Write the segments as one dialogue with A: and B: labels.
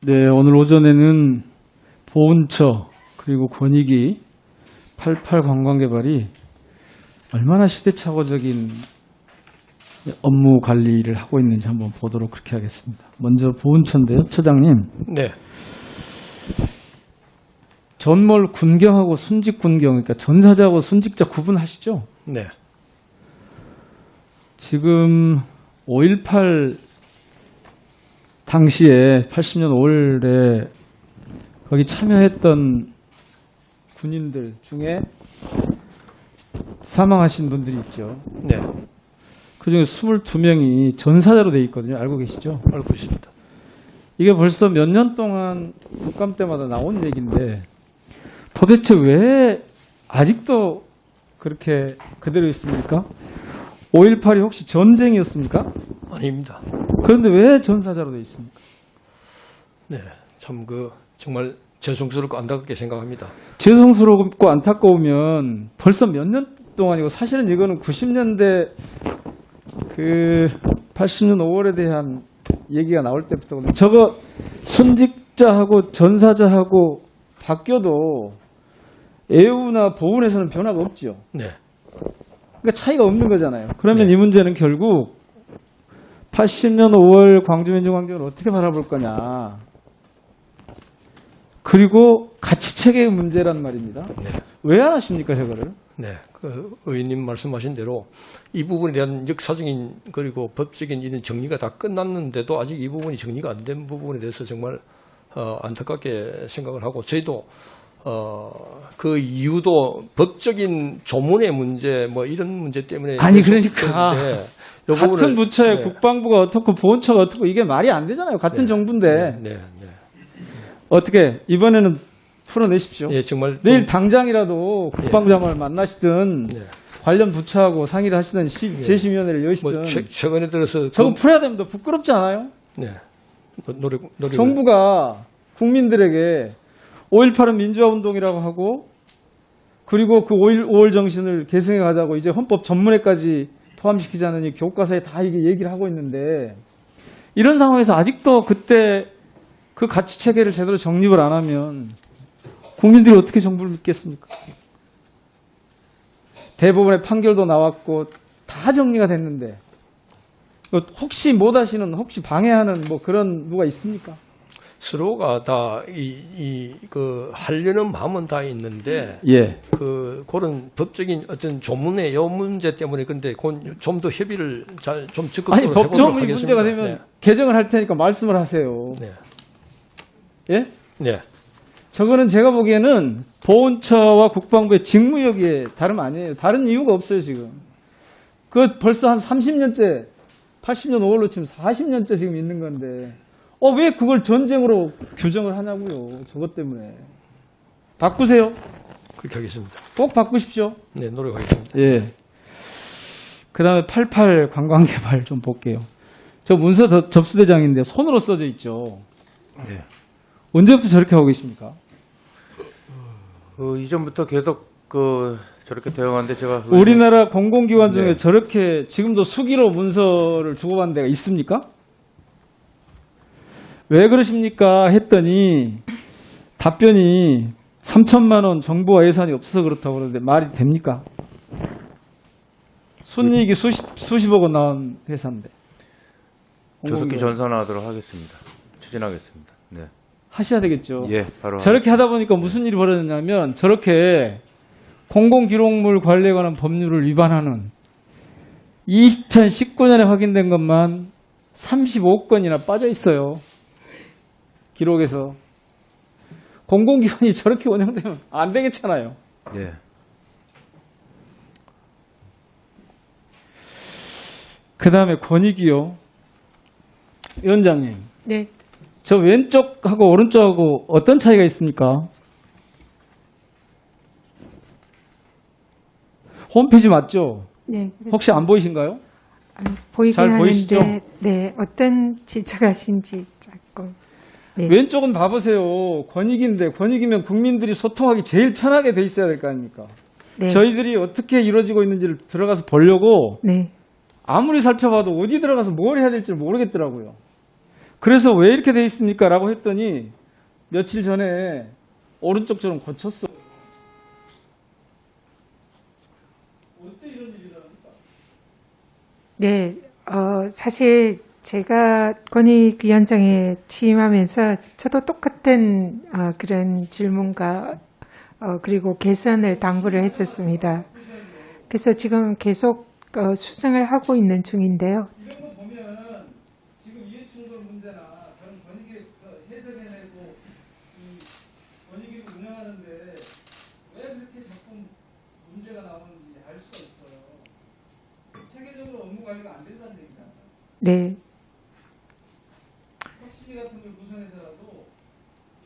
A: 네, 오늘 오전에는 보훈처 그리고 권익위 88 관광개발이 얼마나 시대착오적인 업무 관리를 하고 있는지 한번 보도록 그렇게 하겠습니다. 먼저 보훈처인데요, 처장님.
B: 네.
A: 전몰 군경하고 순직 군경, 그러니까 전사자하고 순직자 구분하시죠?
B: 네.
A: 지금 5.18 당시에 80년 5월에 거기 참여했던 군인들 중에 사망하신 분들이 있죠.
B: 네.
A: 그 중에 22명이 전사자로 돼 있거든요. 알고 계시죠?
B: 알고 있습니다.
A: 이게 벌써 몇 년 동안 국감 때마다 나온 얘기인데 도대체 왜 아직도 그렇게 그대로 있습니까? 5.18이 혹시 전쟁이었습니까?
B: 아닙니다.
A: 그런데 왜 전사자로 돼 있습니까?
B: 네. 참 그 정말 죄송스럽고 안타깝게 생각합니다.
A: 죄송스럽고 안타까우면 벌써 몇 년 동안이고 사실은 이거는 90년대 그 80년 5월에 대한 얘기가 나올 때부터 저거 순직자하고 전사자하고 바뀌어도 애우나 보훈에서는 변화가 없죠.
B: 네.
A: 그러니까 차이가 없는 거잖아요. 그러면
B: 네.
A: 이 문제는 결국 80년 5월 광주민주광장을 어떻게 바라볼 거냐. 그리고 가치 체계의 문제란 말입니다.
B: 네.
A: 왜안 하십니까, 저거를?
B: 네. 그 의원님 말씀하신 대로 이 부분에 대한 역사적인 그리고 법적인 이런 정리가 다 끝났는데도 아직 이 부분이 정리가 안 된 부분에 대해서 정말 어, 안타깝게 생각을 하고 저희도 어, 그 이유도 법적인 조문의 문제 뭐 이런 문제 때문에
A: 아니, 그러니까 같은 부처에
B: 네.
A: 국방부가 어떻고 보훈처가 어떻고 이게 말이 안 되잖아요. 같은
B: 네.
A: 정부인데.
B: 네, 네.
A: 어떻게 이번에는 풀어내십시오.
B: 예, 정말
A: 내일
B: 좀-
A: 당장이라도 국방장관을 만나시든
B: 네.
A: 관련 부처하고 상의를 하시든 시-
B: 예.
A: 재심위원회를 여시든
B: 뭐 최, 최근에 들어서
A: 저거
B: 그-
A: 풀어야 됩니다. 부끄럽지 않아요?
B: 네. 노력 노력
A: 정부가 국민들에게 5.18은 민주화 운동이라고 하고 그리고 그 5.1, 5월 정신을 계승해 가자고 이제 헌법 전문에까지 포함시키자는 이 교과서에 다 이게 얘기를 하고 있는데 이런 상황에서 아직도 그때 그 가치 체계를 제대로 정립을 안 하면 국민들이 어떻게 정부를 믿겠습니까? 대법원의 판결도 나왔고 다 정리가 됐는데 어, 혹시 못 하시는 혹시 방해하는 뭐 그런 누가 있습니까?
B: 서로가 다이이그 하려는 마음은 다 있는데
A: 예.
B: 그 그런 법적인 어떤 조문의 요 문제 때문에 근데 좀 더 협의를 잘 좀 적극적으로
A: 아니
B: 하겠습니다.
A: 문제가 되면 개정을 할 테니까 말씀을 하세요.
B: 네.
A: 예?
B: 네. 네.
A: 저거는 제가 보기에는 보훈처와 국방부의 직무역이 다름 아니에요. 다른 이유가 없어요 지금. 그 벌써 한 30년째, 80년 5월로 치면 40년째 지금 있는 건데, 어 왜 그걸 전쟁으로 규정을 하냐고요. 저것 때문에 바꾸세요.
B: 그렇게 하겠습니다.
A: 꼭 바꾸십시오.
B: 네, 노력하겠습니다.
A: 예. 그 다음에 88 관광개발 좀 볼게요. 저 문서 더- 접수대장인데 손으로 써져 있죠.
C: 네.
A: 언제부터 저렇게 하고 계십니까?
C: 그 이전부터 계속 그 저렇게 대응하는데 제가
A: 우리나라 공공기관 중에
C: 네.
A: 저렇게 지금도 수기로 문서를 주고받는 데가 있습니까? 왜 그러십니까? 했더니 답변이 3천만 원 정부와 예산이 없어서 그렇다고 그러는데 말이 됩니까? 순이익이 수십, 수십억 원 나온 회사인데.
C: 조속히
A: 공공기관.
C: 전산화하도록 하겠습니다. 추진하겠습니다. 네.
A: 하셔야 되겠죠.
C: 예, 바로
A: 저렇게 하다 보니까 무슨 일이 벌어졌냐면 저렇게 공공기록물 관리에 관한 법률을 위반하는 2019년에 확인된 것만 35건이나 빠져 있어요. 기록에서. 공공기관이 저렇게 운영되면 안 되겠잖아요.
C: 예.
A: 그 다음에 권익위요. 위원장님,
D: 네,
A: 저 왼쪽하고 오른쪽하고 어떤 차이가 있습니까? 홈페이지 맞죠?
D: 네.
A: 혹시 안 보이신가요?
D: 안 보이긴
A: 잘
D: 하는데,
A: 보이시죠?
D: 네, 어떤 지적하신지 자꾸. 네.
A: 왼쪽은 봐보세요. 권익인데 권익이면 국민들이 소통하기 제일 편하게 돼 있어야 될 거 아닙니까?
D: 네.
A: 저희들이 어떻게 이루어지고 있는지를 들어가서 보려고
D: 네,
A: 아무리 살펴봐도 어디 들어가서 뭘 해야 될지 모르겠더라고요. 그래서 왜 이렇게 돼 있습니까? 라고 했더니 며칠 전에 오른쪽 좀 고쳤어. 어째 이런 일이 일어납니까?
D: 네, 어, 사실 제가 권익위원장에 취임하면서 저도 똑같은 어, 그런 질문과 어, 그리고 개선을 당부를 했었습니다. 그래서 지금 계속 어, 수정을 하고 있는 중인데요.
A: 이런 거 보면 지금 이해충돌 문제나 다른 권익위에서 해석해내고 이 권익위를 운영하는데 왜 그렇게 자꾸 문제가 나오는지 알 수가 있어요. 체계적으로 업무 관리가 안 된다는 얘기잖아요.
D: 네,
A: 혁신이 같은 걸 구성해서라도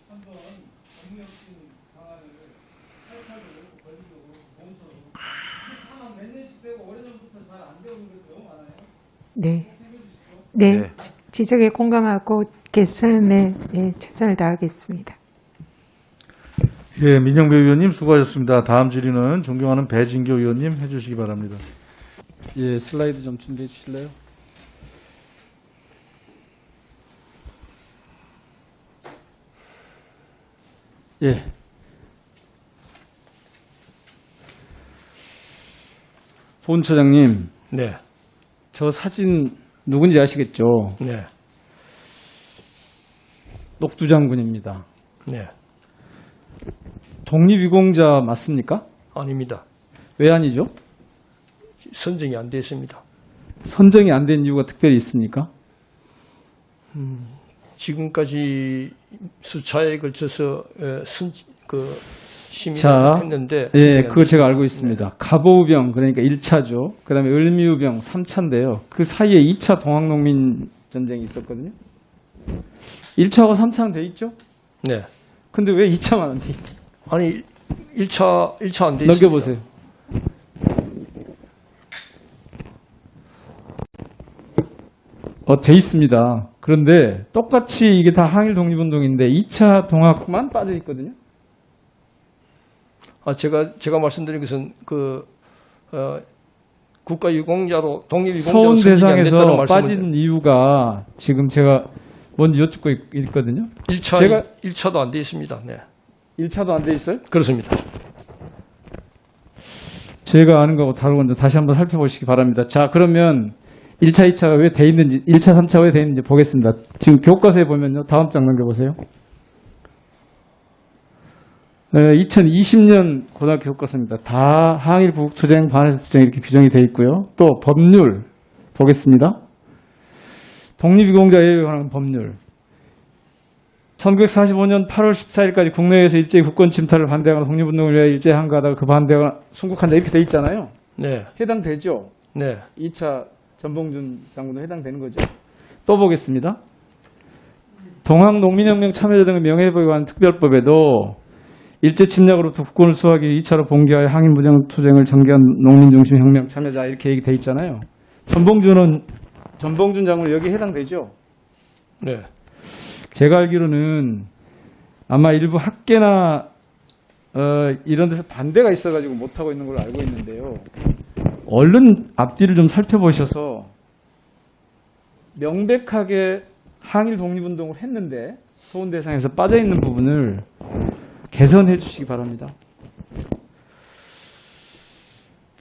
A: 한번 업무 혁신 방안을 탈탈적으로 권리적으로 보험처럼 이게 다몇 년씩 되고 오래전부터 잘 안 되고 있는 게 너무 많아요.
D: 네. 네,
C: 네.
D: 지- 지적에 공감하고 개선에 예, 최선을 다하겠습니다.
E: 예, 민영배 의원님 수고하셨습니다. 다음 질의는 존경하는 배진교 의원님 해주시기 바랍니다.
A: 예, 슬라이드 좀 준비해 주실래요? 예. 본 처장님,
B: 네,
A: 저 사진 누군지 아시겠죠?
B: 네,
A: 녹두 장군입니다.
B: 네.
A: 독립유공자 맞습니까?
B: 아닙니다.
A: 왜 아니죠?
B: 선정이 안돼 있습니다.
A: 선정이 안 된 이유가 특별히 있습니까?
B: 지금까지 수차에 걸쳐서 에, 선, 그
A: 자,
B: 했는데
A: 예, 그거 제가. 알고 있습니다. 가보우병 그러니까 1차죠. 그다음에 을미우병 3차인데요. 그 사이에 2차 동학농민 전쟁이 있었거든요. 1차하고 3차는 돼 있죠?
B: 네.
A: 근데 왜 2차만 안 돼 있어요?
B: 아니 1차 1차 안 돼 있습니다.
A: 넘겨 보세요. 어, 돼 있습니다. 그런데 똑같이 이게 다 항일 독립운동인데 2차 동학만 빠져 있거든요.
B: 아 제가 제가 말씀드린 것은 그 어, 국가 유공자로 독립
A: 서운
B: 유공자로 안
A: 대상에서 빠진 이유가 지금 제가 뭔지 여쭙고 있- 있거든요.
B: 1차
A: 제가-
B: 1차도 안 돼 있습니다. 네.
A: 1차도 안 돼 있어요?
B: 그렇습니다.
A: 제가 아는 거하고 다른 건데 다시 한번 살펴보시기 바랍니다. 자, 그러면 1차, 2차가 왜 돼 있는지, 1차, 3차 왜돼 있는지 보겠습니다. 지금 교과서에 보면요. 다음 장 넘겨보세요. 네, 2020년 고등학교 교과서입니다. 다 항일 부국 투쟁, 반해서 투쟁 이렇게 규정이 돼 있고요. 또 법률 보겠습니다. 독립유공자에 관한 법률. 1945년 8월 14일까지 국내에서 일제히 국권 침탈을 반대하거나 독립운동을 위해 일제 항거하다가 그 반대하거나 순국한다 이렇게 돼 있잖아요.
B: 네.
A: 해당되죠?
B: 네. 2차
A: 2차 전봉준 장군도 해당되는 거죠. 또 보겠습니다. 동학농민혁명 참여자 등의 명예회복에 관한 특별법에도 일제 침략으로부터 국권을 수호하기 위해 2차로 봉기하여 항일무장 투쟁을 전개한 농민중심 혁명 참여자 이렇게 얘기돼 있잖아요. 전봉준은 전봉준 장군 여기 해당되죠?
B: 네.
A: 제가 알기로는 아마 일부 학계나 어, 이런 데서 반대가 있어가지고 못하고 있는 걸로 알고 있는데요. 얼른 앞뒤를 좀 살펴보셔서 명백하게 항일 독립운동을 했는데 소원 대상에서 빠져 있는 부분을 개선해 주시기 바랍니다.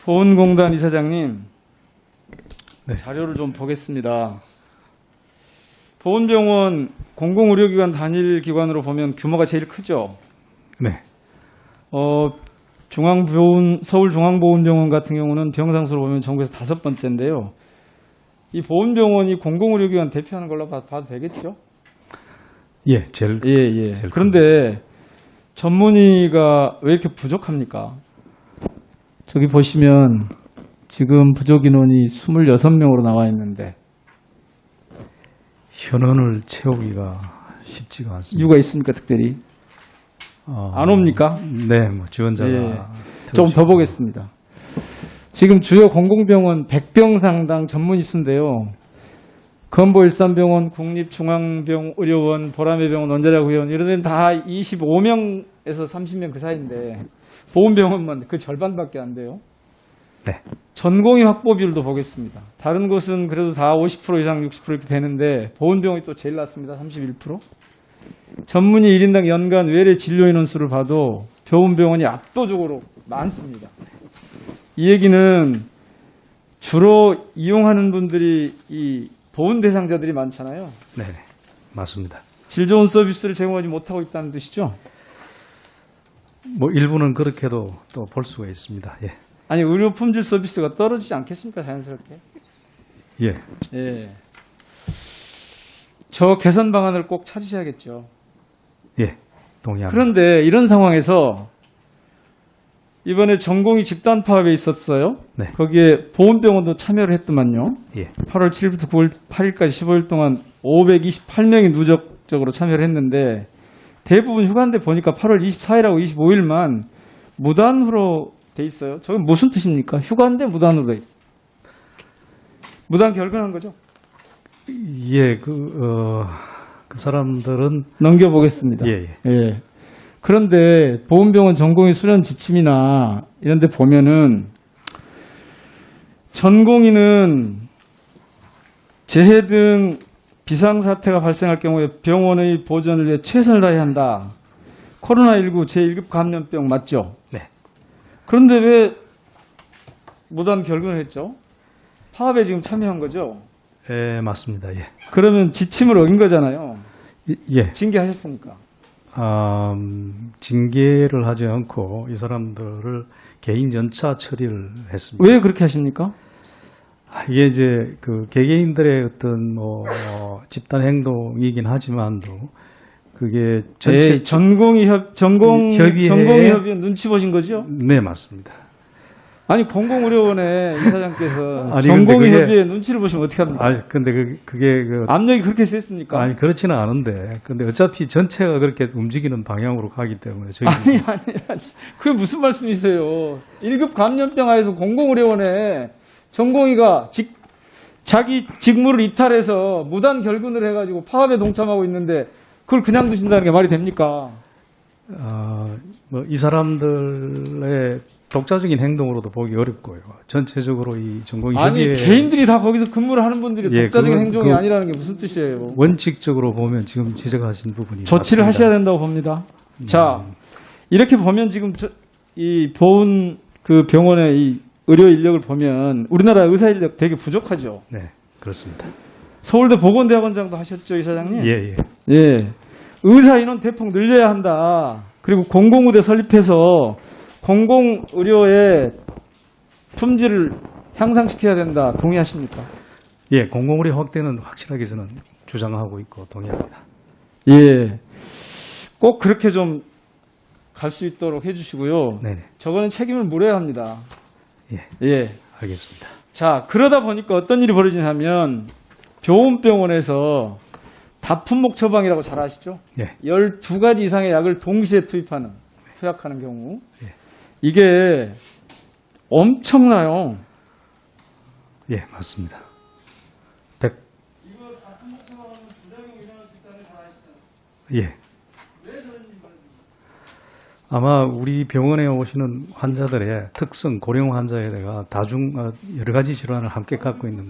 A: 보훈공단 이사장님
E: 네.
A: 자료를 좀 보겠습니다. 보훈병원 공공의료기관 단일 기관으로 보면 규모가 제일 크죠.
E: 네.
A: 어, 중앙보훈 서울중앙보훈병원 같은 경우는 병상 수로 보면 전국에서 다섯 번째인데요. 이 보훈병원이 공공의료기관 대표하는 걸로 봐- 봐도 되겠죠?
E: 예, 제일
A: 예, 예.
E: 제일
A: 그런데 전문의가 왜 이렇게 부족합니까? 저기 보시면 지금 부족 인원이 26명으로 나와 있는데
E: 현원을 채우기가 쉽지가 않습니다.
A: 이유가 있습니까, 특별히?
E: 어,
A: 안 옵니까?
E: 네, 뭐 지원자가
A: 예.
E: 태우시고.
A: 좀더 보겠습니다. 지금 주요 공공병원 100병 상당 전문의 수인데요. 건보 일산병원, 국립중앙병의료원, 보라매병원, 원자력의원 이런 데는 다 25명에서 30명 그 사이인데 보훈병원만 그 절반밖에 안 돼요.
E: 네.
A: 전공의 확보 비율도 보겠습니다. 다른 곳은 그래도 다 50% 이상 60% 이렇게 되는데 보훈병원이 또 제일 낮습니다. 31%. 전문의 1인당 연간 외래 진료 인원 수를 봐도 보훈병원이 압도적으로 많습니다. 이 얘기는 주로 이용하는 분들이 이 보훈 대상자들이 많잖아요.
E: 네, 맞습니다.
A: 질 좋은 서비스를 제공하지 못하고 있다는 뜻이죠.
E: 뭐 일부는 그렇게도 또 볼 수가 있습니다. 예,
A: 아니 의료 품질 서비스가 떨어지지 않겠습니까 자연스럽게?
E: 예,
A: 예. 저 개선 방안을 꼭 찾으셔야겠죠.
E: 예, 동의합니다.
A: 그런데 이런 상황에서 이번에 전공이 집단 파업에 있었어요.
E: 네.
A: 거기에 보훈병원도 참여를 했더만요.
E: 예,
A: 8월 7일부터 9월 8일까지 15일 동안 528명이 누적적으로 참여를 했는데 대부분 휴가인데 보니까 8월 24일하고 25일만 무단으로 돼 있어요. 저게 무슨 뜻입니까? 휴가인데 무단으로 돼 있어. 무단 결근한 거죠?
E: 예, 그, 어, 그 사람들은
A: 넘겨보겠습니다.
E: 예, 예,
A: 예. 그런데 보훈병원 전공의 수련 지침이나 이런 데 보면은 전공의는 재해 등 비상사태가 발생할 경우에 병원의 보전을 위해 최선을 다해야 한다. 코로나19 제1급 감염병 맞죠?
E: 네.
A: 그런데 왜 무단 결근을 했죠? 파업에 지금 참여한 거죠?
E: 예, 맞습니다. 예,
A: 그러면 지침을 어긴 거잖아요.
E: 이- 예,
A: 징계하셨으니까.
E: 아, 음, 징계를 하지 않고 이 사람들을 개인 연차 처리를 했습니다.
A: 왜 그렇게 하십니까?
E: 아, 이게 이제 그 개개인들의 어떤 뭐 어, 집단 행동이긴 하지만도 그게 전체
A: 에이, 전공의 협 전공
E: 협의회-
A: 전공의 협의 눈치 보신 거죠?
E: 네 맞습니다.
A: 아니 공공의료원의 이사장께서
E: 아니,
A: 전공의
E: 그게-
A: 협의회 눈치를 보시면 어떻게 합니까?
E: 아 근데 그, 그게 그
A: 압력이 그렇게 셌습니까?
E: 아니 그렇지는 않은데 근데 어차피 전체가 그렇게 움직이는 방향으로 가기 때문에 저희
A: 아니 아니 아니 그게 무슨 말씀이세요? 1급 감염병 하에서 공공의료원에 전공의가 직 자기 직무를 이탈해서 무단 결근을 해가지고 파업에 동참하고 있는데 그걸 그냥 두신다는 게 말이 됩니까?
E: 어, 뭐이 사람들의 독자적인 행동으로도 보기 어렵고요. 전체적으로 이 전공
A: 아니 개인들이 다 거기서 근무를 하는 분들이
E: 예,
A: 독자적인
E: 그건-
A: 행동이
E: 그건-
A: 아니라는 게 무슨 뜻이에요?
E: 원칙적으로 보면 지금 지적하신 부분이
A: 조치를
E: 맞습니다.
A: 하셔야 된다고 봅니다. 자, 이렇게 보면 지금 저- 이 보훈 그 병원의 이 의료 인력을 보면 우리나라 의사 인력 되게 부족하죠.
E: 네 그렇습니다.
A: 서울대 보건대학원장도 하셨죠, 이사장님?
E: 예 예.
A: 예. 의사 인원 대폭 늘려야 한다. 그리고 공공의대 설립해서 공공의료의 품질을 향상시켜야 된다. 동의하십니까?
E: 예, 공공의료 확대는 확실하게 저는 주장하고 있고 동의합니다.
A: 예. 꼭 그렇게 좀 갈 수 있도록 해주시고요.
E: 네,
A: 저거는 책임을 물어야 합니다.
E: 예,
A: 예.
E: 알겠습니다.
A: 자, 그러다 보니까 어떤 일이 벌어지냐면, 교훈병원에서 다품목 처방이라고 잘 아시죠?
E: 예,
A: 12가지 이상의 약을 동시에 투입하는, 투약하는 경우.
E: 예.
A: 이게 엄청나요.
E: 예, 맞습니다. 백, 예. 아마 우리 병원에 오시는 환자들의 특성, 고령 환자에다가 다중 어, 여러 가지 질환을 함께 갖고 있는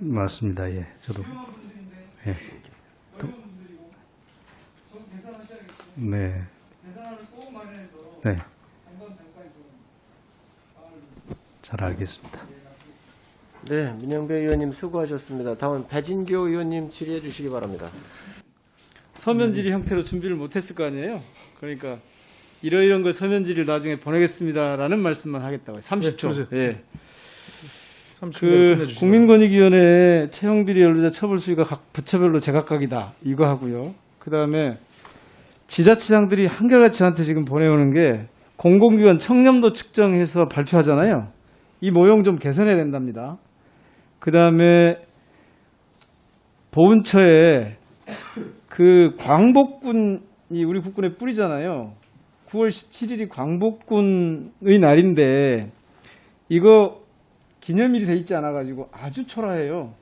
E: 맞습니다. 예, 저도 예. 네. 네. 잘 알겠습니다.
F: 네, 민영배 의원님 수고하셨습니다. 다음 배진교 의원님 질의해 주시기 바랍니다.
A: 서면 질의 형태로 준비를 못했을 거 아니에요? 그러니까, 이러이런 걸 서면 질의를 나중에 보내겠습니다라는 말씀만 하겠다고요. 30초. 예. 그 국민권익위원회 채용비리 연루자 처벌 수위가 각 부처별로 제각각이다 이거 하고요. 그 다음에 지자체장들이 한결같이 저한테 지금 보내오는 게 공공기관 청렴도 측정해서 발표하잖아요. 이 모형 좀 개선해야 된답니다. 그 다음에 보훈처에 그 광복군이 우리 국군의 뿌리잖아요. 9월 17일이 광복군의 날인데 이거 기념일이 돼 있지 않아 가지고 아주 초라해요.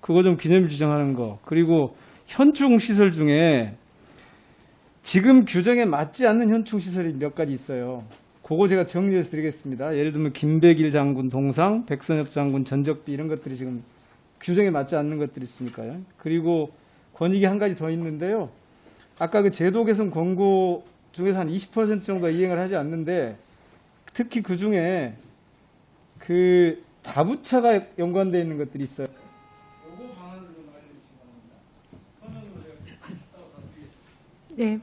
A: 그거 좀 기념일 지정하는 거. 그리고 현충 시설 중에 지금 규정에 맞지 않는 현충 시설이 몇 가지 있어요. 그거 제가 정리해서 드리겠습니다. 예를 들면 김백일 장군 동상, 백선엽 장군 전적비 이런 것들이 지금 규정에 맞지 않는 것들이 있으니까요. 그리고 권익이 한 가지 더 있는데요. 아까 그 제도 개선 권고 중에서 한 20% 정도가 이행을 하지 않는데 특히 그 중에 그 다부차가 연관되어 있는 것들이 있어요.
D: 네,